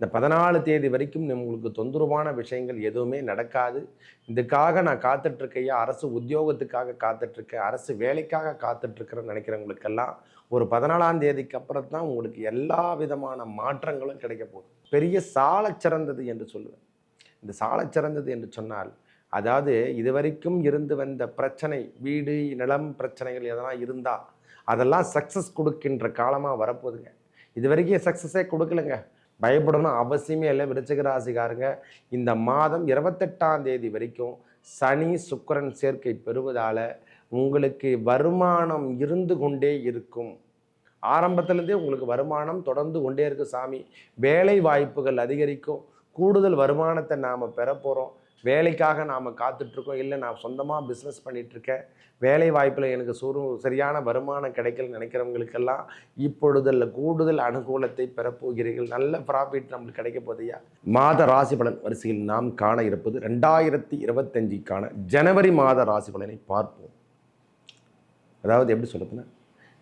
இந்த பதினாலு தேதி வரைக்கும் உங்களுக்கு தொந்தரவான விஷயங்கள் எதுவுமே நடக்காது. இதுக்காக நான் காத்துட்ருக்கையா அரசு உத்தியோகத்துக்காக காத்துட்ருக்கேன் அரசு வேலைக்காக காத்துட்ருக்கிறேன்னு நினைக்கிறவங்களுக்கெல்லாம் ஒரு பதினாலாம் தேதிக்கு அப்புறம் தான் உங்களுக்கு எல்லா விதமான மாற்றங்களும் கிடைக்க போகுது. பெரிய சாலச் சிறந்தது என்று சொல்லுவேன். இந்த சாலச் சிறந்தது என்று சொன்னால் அதாவது இதுவரைக்கும் இருந்து வந்த பிரச்சனை வீடு நிலம் பிரச்சனைகள் எதனா இருந்தால் அதெல்லாம் சக்ஸஸ் கொடுக்கின்ற காலமாக வரப்போகுதுங்க. இது வரைக்கும் சக்ஸஸே கொடுக்கலங்க. பயப்படணும் அவசியமே இல்லை. விருச்சிக ராசிக்காரங்க இந்த மாதம் இருபத்தெட்டாம் தேதி வரைக்கும் சனி சுக்கிரன் சேர்க்கை பெறுவதால் உங்களுக்கு வருமானம் இருந்து கொண்டே இருக்கும். ஆரம்பத்திலேருந்தே உங்களுக்கு வருமானம் தொடர்ந்து கொண்டே இருக்கும் சாமி. வேலை வாய்ப்புகள் அதிகரிக்கும். கூடுதல் வருமானத்தை நாம் பெற போகிறோம் வேலைக்காக நாம் காத்துட்ருக்கோம். இல்லை நான் சொந்தமாக பிஸ்னஸ் பண்ணிகிட்ருக்கேன் வேலை வாய்ப்பில் எனக்கு சுரு சரியான வருமானம் கிடைக்கலன்னு நினைக்கிறவங்களுக்கெல்லாம் இப்பொழுதில் கூடுதல் அனுகூலத்தை பெறப்போகிறீர்கள் நல்ல ப்ராஃபிட் நம்மளுக்கு கிடைக்க போதையா மாத ராசி பலன் வரிசையில் நாம் காண இருப்பது ரெண்டாயிரத்தி இருபத்தஞ்சிக்கான ஜனவரி மாத ராசி பலனை பார்ப்போம். அதாவது எப்படி சொல்லுதுன்னா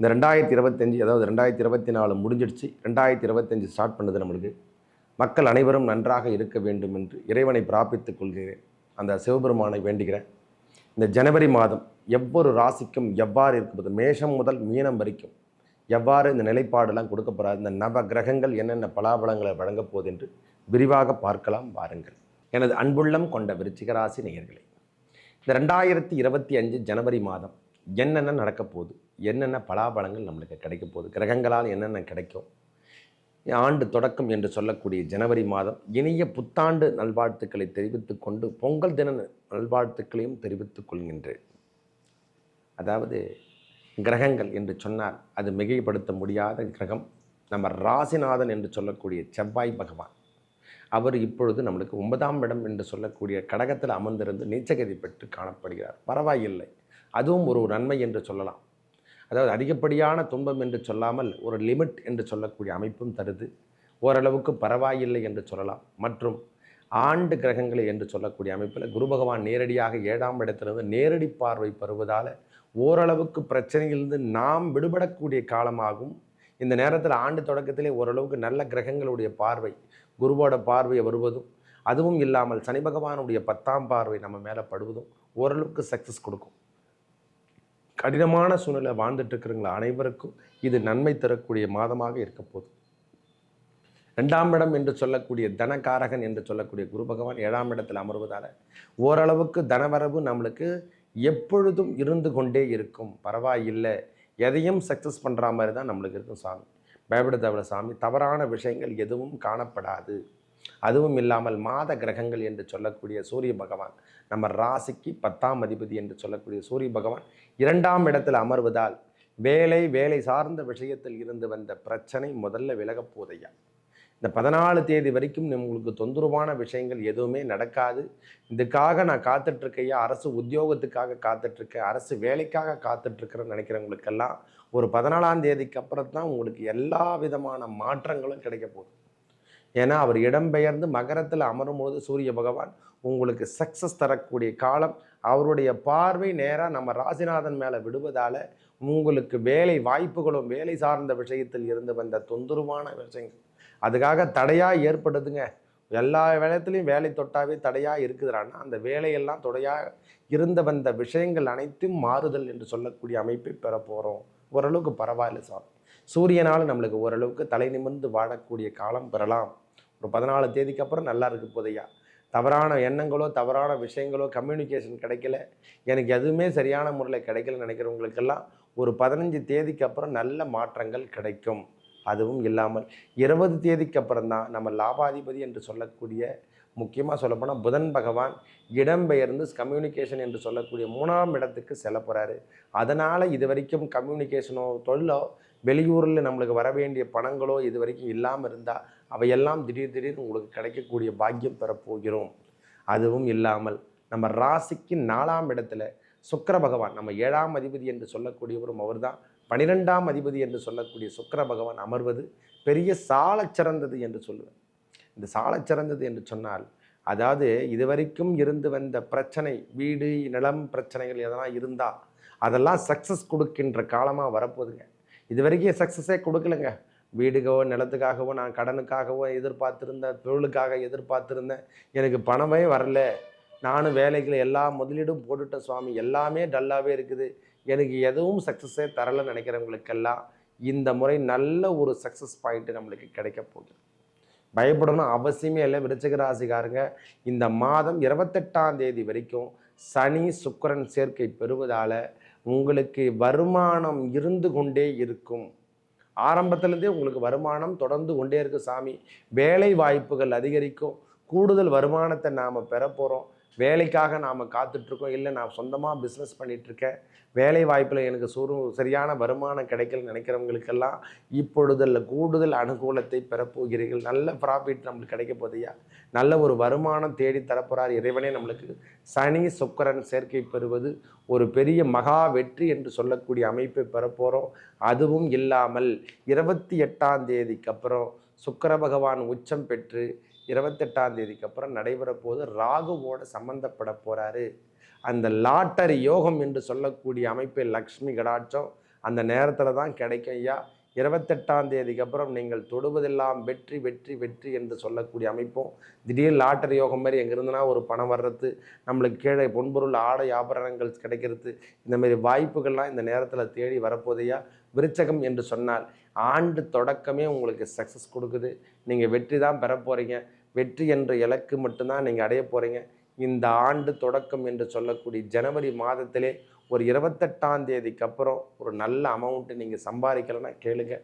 இந்த ரெண்டாயிரத்தி இருபத்தஞ்சி அதாவது ரெண்டாயிரத்தி இருபத்தி நாலு முடிஞ்சிடுச்சு. ரெண்டாயிரத்தி இருபத்தஞ்சி ஸ்டார்ட் பண்ணுது நம்மளுக்கு மக்கள் அனைவரும் நன்றாக இருக்க வேண்டும் என்று இறைவனை பிரார்த்தித்துக் கொள்கிறேன். அந்த சிவபெருமானை வேண்டுகிறேன். இந்த ஜனவரி மாதம் எவ்வொரு ராசிக்கும் எவ்வாறு இருக்குது மேஷம் முதல் மீனம் வரைக்கும் எவ்வாறு இந்த நிலைப்பாடெல்லாம் கொடுக்கப்படாது இந்த நவ கிரகங்கள் என்னென்ன பலாபலங்களை வழங்கப் போகுது என்று விரிவாக பார்க்கலாம் வாருங்கள். எனது அன்புள்ளம் கொண்ட விருச்சிகராசி நேயர்களே இந்த ரெண்டாயிரத்தி இருபத்தி அஞ்சு ஜனவரி மாதம் என்னென்ன நடக்க போகுது என்னென்ன பலாபலங்கள் நம்மளுக்கு கிடைக்க போகுது கிரகங்களால் என்னென்ன கிடைக்கும் ஆண்டு தொடக்கம் என்று சொல்லக்கூடிய ஜனவரி மாதம் இனிய புத்தாண்டு நல்வாழ்த்துக்களை தெரிவித்துக் கொண்டு பொங்கல் தின நல்வாழ்த்துக்களையும் தெரிவித்துக் கொள்கின்றேன். அதாவது கிரகங்கள் என்று சொன்னால் அது மிகைப்படுத்த முடியாத கிரகம். நம்ம ராசிநாதன் என்று சொல்லக்கூடிய செவ்வாய் பகவான். அவர் இப்பொழுது நம்மளுக்கு ஒன்பதாம் இடம் என்று சொல்லக்கூடிய கடகத்தில் அமர்ந்திருந்து நீச்சகதி பெற்று காணப்படுகிறார். பரவாயில்லை. அதுவும் ஒரு நன்மை என்று சொல்லலாம். அதாவது அதிகப்படியான துன்பம் என்று சொல்லாமல் ஒரு லிமிட் என்று சொல்லக்கூடிய அமைப்பும் தருது. ஓரளவுக்கு பரவாயில்லை என்று சொல்லலாம். மற்றும் ஆண்டு கிரகங்களை என்று சொல்லக்கூடிய அமைப்பில் குரு பகவான் நேரடியாக ஏழாம் இடத்திலிருந்து நேரடி பார்வை பெறுவதால் ஓரளவுக்கு பிரச்சனையிலிருந்து நாம் விடுபடக்கூடிய காலமாகும். இந்த நேரத்தில் ஆண்டு தொடக்கத்திலே ஓரளவுக்கு நல்ல கிரகங்களுடைய பார்வை குருவோட பார்வை வருவதும் அதுவும் இல்லாமல் சனி பகவானுடைய பத்தாம் பார்வை நம்ம மேலே படுவதும் ஓரளவுக்கு சக்ஸஸ் கொடுக்கும். கடினமான சூழ்நிலை வாழ்ந்துட்டு இருக்கிறவங்கள அனைவருக்கும் இது நன்மை தரக்கூடிய மாதமாக இருக்க போகுது. ரெண்டாம் இடம் என்று சொல்லக்கூடிய தனகாரகன் என்று சொல்லக்கூடிய குரு பகவான் ஏழாம் இடத்தில் அமர்வதால் ஓரளவுக்கு தனவரவு நம்மளுக்கு எப்பொழுதும் இருந்து கொண்டே இருக்கும். பரவாயில்லை. எதையும் சக்ஸஸ் பண்ணுற மாதிரி தான் நம்மளுக்கு இருக்கும் சாமி. பயப்பட தேவையில்ல சாமி. தவறான விஷயங்கள் எதுவும் காணப்படாது. அதுவும் இல்லாமல் மாத கிரகங்கள் என்று சொல்லக்கூடிய சூரிய பகவான் நம்ம ராசிக்கு பத்தாம் அதிபதி என்று சொல்லக்கூடிய சூரிய பகவான் இரண்டாம் இடத்தில் அமர்வதால் வேலை வேலை சார்ந்த விஷயத்தில் இருந்து வந்த பிரச்சனை முதல்ல விலகப் போதையா இந்த பதினாலு தேதி வரைக்கும் உங்களுக்கு தொந்தரவான விஷயங்கள் எதுவுமே நடக்காது. இதுக்காக நான் காத்துட்ருக்கையா அரசு உத்தியோகத்துக்காக காத்துட்ருக்கேன் அரசு வேலைக்காக காத்துட்ருக்கிறேன்னு நினைக்கிறவங்களுக்கெல்லாம் ஒரு பதினாலாம் தேதிக்கு அப்புறம் தான் உங்களுக்கு எல்லா விதமான மாற்றங்களும் கிடைக்க போகுது. ஏன்னா அவர் இடம்பெயர்ந்து மகரத்தில் அமரும்போது சூரிய பகவான் உங்களுக்கு சக்ஸஸ் தரக்கூடிய காலம். அவருடைய பார்வை நேராக நம்ம ராசிநாதன் மேலே விடுவதால் உங்களுக்கு வேலை வாய்ப்புகளும் வேலை சார்ந்த விஷயத்தில் இருந்து வந்த தொந்தரவான விஷயங்கள். அதுக்காக தடையாக ஏற்படுதுங்க. எல்லா வேலையத்துலேயும் வேலை தொட்டாவே தடையாக இருக்குதுறான்னா அந்த வேலையெல்லாம் தொடையாக இருந்த வந்த விஷயங்கள் அனைத்தும் மாறுதல் என்று சொல்லக்கூடிய அமைப்பை பெற போகிறோம் ஓரளவுக்கு பரவாயில்ல சார் சூரியனால் நம்மளுக்கு ஓரளவுக்கு தலை நிமிர்ந்து வாழக்கூடிய காலம் பெறலாம். ஒரு பதினாலு தேதிக்கு அப்புறம் நல்லா இருக்கு போதையா. தவறான எண்ணங்களோ தவறான விஷயங்களோ கம்யூனிகேஷன் கிடைக்கல. எனக்கு எதுவுமே சரியான முறையில் கிடைக்கலன்னு நினைக்கிறவங்களுக்கெல்லாம் ஒரு பதினஞ்சு தேதிக்கு அப்புறம் நல்ல மாற்றங்கள் கிடைக்கும். அதுவும் இல்லாமல் இருபது தேதிக்கு அப்புறம் தான் நம்ம லாபாதிபதி என்று சொல்லக்கூடிய முக்கியமாக சொல்லப்போனால் புதன் பகவான் இடம்பெயர்ந்து கம்யூனிகேஷன் என்று சொல்லக்கூடிய மூணாம் இடத்துக்கு செல்ல போகிறாரு அதனால் இது வரைக்கும் கம்யூனிகேஷனோ தொழிலோ வெளியூரில் நம்மளுக்கு வர வேண்டிய பணங்களோ இது வரைக்கும் இல்லாமல் இருந்தால் அவையெல்லாம் திடீர் திடீர்னு உங்களுக்கு கிடைக்கக்கூடிய பாக்கியம் பெறப்போகிறோம். அதுவும் இல்லாமல் நம்ம ராசிக்கு நாலாம் இடத்துல சுக்கர பகவான் நம்ம ஏழாம் அதிபதி என்று சொல்லக்கூடியவரும் அவர்தான். பனிரெண்டாம் அதிபதி என்று சொல்லக்கூடிய சுக்கர பகவான் அமர்வது பெரிய சாலச் சிறந்தது என்று சொல்லுவேன். இந்த சாலச் சிறந்தது என்று சொன்னால் அதாவது இதுவரைக்கும் இருந்து வந்த பிரச்சனை வீடு நிலம் பிரச்சனைகள் எதனா இருந்தால் அதெல்லாம் சக்ஸஸ் கொடுக்கின்ற காலமாக வரப்போகுதுங்க. இது வரைக்கும் சக்ஸஸே கொடுக்கலங்க. வீடுக்கோ நிலத்துக்காகவோ நான் கடனுக்காகவோ எதிர்பார்த்துருந்தேன் தொழிலுக்காக எதிர்பார்த்துருந்தேன் எனக்கு பணமே வரல. நானும் வேலைகளை எல்லா முதலீடும் போட்டுட்டேன் சுவாமி. எல்லாமே டல்லாகவே இருக்குது. எனக்கு எதுவும் சக்ஸஸே தரலைன்னு நினைக்கிறவங்களுக்கெல்லாம் இந்த முறை நல்ல ஒரு சக்ஸஸ் பாயிண்ட்டு நம்மளுக்கு கிடைக்க போகுது. பயப்படணும் அவசியமே இல்லை. விருச்சிக ராசிக்காரங்க இந்த மாதம் இருபத்தெட்டாம் தேதி வரைக்கும் சனி சுக்கரன் சேர்க்கை பெறுவதால் உங்களுக்கு வருமானம் இருந்து கொண்டே இருக்கும். ஆரம்பத்திலேருந்தே உங்களுக்கு வருமானம் தொடர்ந்து கொண்டே இருக்கு சாமி. வேலை வாய்ப்புகள் அதிகரிக்கும். கூடுதல் வருமானத்தை நாம் பெற போகிறோம் வேலைக்காக நாம் காத்துட்ருக்கோம். இல்லை நான் சொந்தமாக பிஸ்னஸ் பண்ணிகிட்ருக்கேன் வேலை வாய்ப்பில் எனக்கு சுரு சரியான வருமானம் கிடைக்கல நினைக்கிறவங்களுக்கெல்லாம் இப்பொழுதில் கூடுதல் அனுகூலத்தை பெறப்போகிறீர்கள். நல்ல ப்ராஃபிட் நம்மளுக்கு கிடைக்க போதையா நல்ல ஒரு வருமானம் தேடி தரப்போகிறார் இறைவனே நம்மளுக்கு. சனி சுக்கரன் சேர்க்கை பெறுவது ஒரு பெரிய மகா வெற்றி என்று சொல்லக்கூடிய அமைப்பை பெறப்போகிறோம் அதுவும் இல்லாமல் இருபத்தி எட்டாம் தேதிக்கு அப்புறம் சுக்கர பகவான் உச்சம் பெற்று இருபத்தெட்டாம் தேதிக்கு அப்புறம் நடைபெற போது ராகுவோட சம்பந்தப்பட போகிறாரு அந்த லாட்டரி யோகம் என்று சொல்லக்கூடிய அமைப்பில் லக்ஷ்மி கடாட்சம் அந்த நேரத்தில் தான் கிடைக்கும் ஐயா. இருபத்தெட்டாம் தேதிக்கு அப்புறம் நீங்கள் தொடுவதெல்லாம் வெற்றி வெற்றி வெற்றி என்று சொல்லக்கூடிய அமைப்பும் திடீர் லாட்டரி யோகம் மாதிரி எங்கிருந்துனா ஒரு பணம் வர்றது நம்மளுக்கு கீழே பொன்பொருள் ஆடை ஆபரணங்கள் கிடைக்கிறது. இந்த மாதிரி வாய்ப்புகள்லாம் இந்த நேரத்தில் தேடி வரப்போதையா விருச்சகம் என்று சொன்னால் ஆண்டு தொடக்கமே உங்களுக்கு சக்ஸஸ் கொடுக்குது. நீங்கள் வெற்றி தான் பெற போகிறீங்க வெற்றி என்ற இலக்கு மட்டும்தான் நீங்கள் அடைய போகிறீங்க இந்த ஆண்டு தொடக்கம் என்று சொல்லக்கூடிய ஜனவரி மாதத்திலே ஒரு இருபத்தெட்டாம் தேதிக்கு அப்புறம் ஒரு நல்ல அமௌண்ட்டு நீங்கள் சம்பாதிக்கலைன்னா கேளுங்க.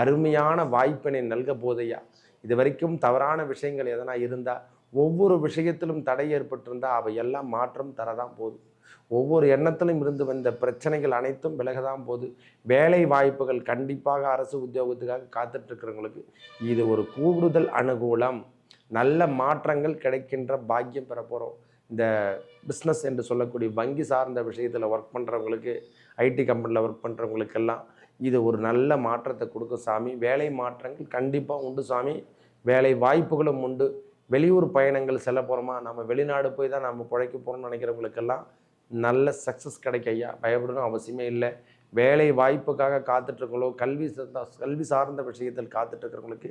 அருமையான வாய்ப்பினை நல்க போதையா. இது வரைக்கும் தவறான விஷயங்கள் எதனா இருந்தால் ஒவ்வொரு விஷயத்திலும் தடை ஏற்பட்டிருந்தால் அவை எல்லாம் மாற்றம் தரதான் போதும் ஒவ்வொரு எண்ணத்திலும் இருந்து வந்த பிரச்சனைகள் அனைத்தும் விலகதான் போது. வேலை வாய்ப்புகள் கண்டிப்பாக அரசு உத்தியோகத்துக்காக காத்துட்ருக்கிறவங்களுக்கு இது ஒரு கூடுதல் அனுகூலம். நல்ல மாற்றங்கள் கிடைக்கின்ற பாக்கியம் பெற போகிறோம் இந்த பிஸ்னஸ் என்று சொல்லக்கூடிய வங்கி சார்ந்த விஷயத்தில் ஒர்க் பண்ணுறவங்களுக்கு ஐடி கம்பெனியில் ஒர்க் பண்ணுறவங்களுக்கெல்லாம் இது ஒரு நல்ல மாற்றத்தை கொடுக்கும் சாமி. வேலை மாற்றங்கள் கண்டிப்பாக உண்டு சாமி. வேலை வாய்ப்புகளும் உண்டு. வெளியூர் பயணங்கள் செல்ல போகிறோமா நம்ம வெளிநாடு போய் தான் நம்ம பிழைக்க போகிறோம்னு நினைக்கிறவங்களுக்கெல்லாம் நல்ல சக்ஸஸ் கிடைக்க ஐயா. பயப்படணும் அவசியமே இல்லை. வேலை வாய்ப்புக்காக காத்துட்ருக்கங்களோ கல்வி சார்ந்த கல்வி சார்ந்த விஷயத்தில் காத்துட்ருக்கிறவங்களுக்கு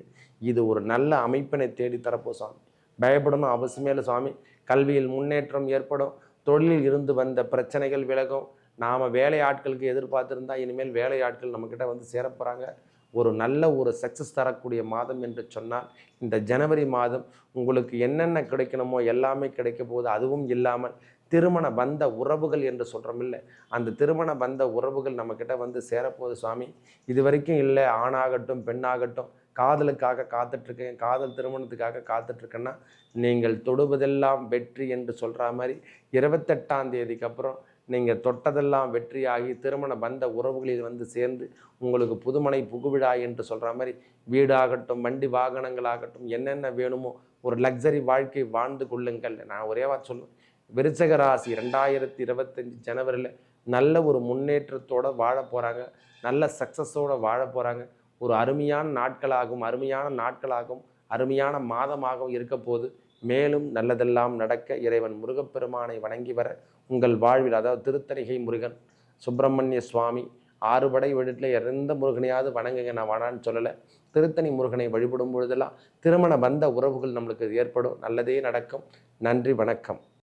இது ஒரு நல்ல அமைப்பினை தேடி தரப்போ சாமி. பயப்படணும் அவசியமே இல்லை சுவாமி கல்வியில் முன்னேற்றம் ஏற்படும். தொழிலில் இருந்து வந்த பிரச்சனைகள் விலகும். நாம் வேலை ஆட்களுக்கு எதிர்பார்த்துருந்தா இனிமேல் வேலை ஆட்கள் நம்மக்கிட்ட வந்து சேரப்போகிறாங்க ஒரு நல்ல ஒரு சக்ஸஸ் தரக்கூடிய மாதம் என்று சொன்னால் இந்த ஜனவரி மாதம் உங்களுக்கு என்னென்ன கிடைக்கணுமோ எல்லாமே கிடைக்க போகுது. அதுவும் இல்லாமல் திருமண பந்த உறவுகள் என்று சொல்கிறோம் இல்லை. அந்த திருமண பந்த உறவுகள் நம்மக்கிட்ட வந்து சேரப்போகுது சுவாமி. இது வரைக்கும் இல்லை. ஆணாகட்டும் பெண்ணாகட்டும் காதலுக்காக காத்துட்ருக்கேன். காதல் திருமணத்துக்காக காத்துட்ருக்கேன்னா நீங்கள் தொடுவதெல்லாம் வெற்றி என்று சொல்கிற மாதிரி இருபத்தெட்டாம் தேதிக்கு அப்புறம் நீங்கள் தொட்டதெல்லாம் வெற்றியாகி திருமண பந்த உறவுகளில் வந்து சேர்ந்து உங்களுக்கு புதுமனை புகுவிழா என்று சொல்கிற மாதிரி வீடாகட்டும் வண்டி வாகனங்களாகட்டும் என்னென்ன வேணுமோ ஒரு லக்ஸரி வாழ்க்கை வாழ்ந்து கொள்ளுங்கள். நான் ஒரே வார்த்தை சொல்லுவேன். விருச்சக ராசி ரெண்டாயிரத்தி இருபத்தஞ்சி ஜனவரியில் நல்ல ஒரு முன்னேற்றத்தோடு வாழ போகிறாங்க நல்ல சக்ஸஸோடு வாழ போகிறாங்க ஒரு அருமையான நாட்களாகும் அருமையான நாட்களாகும் அருமையான மாதமாகவும் இருக்க போது மேலும் நல்லதெல்லாம் நடக்க இறைவன் முருகப்பெருமானை வணங்கி வர உங்கள் வாழ்வில் அதாவது திருத்தணிகை முருகன் சுப்பிரமணிய சுவாமி ஆறுபடை வீட்டில் எந்த முருகனையாவது வணங்குங்க நான் வேணான்னு சொல்லலை. திருத்தணி முருகனை வழிபடும் பொழுதெல்லாம் திருமண பந்த உறவுகள் நம்மளுக்கு ஏற்படும். நல்லதே நடக்கும். நன்றி வணக்கம்.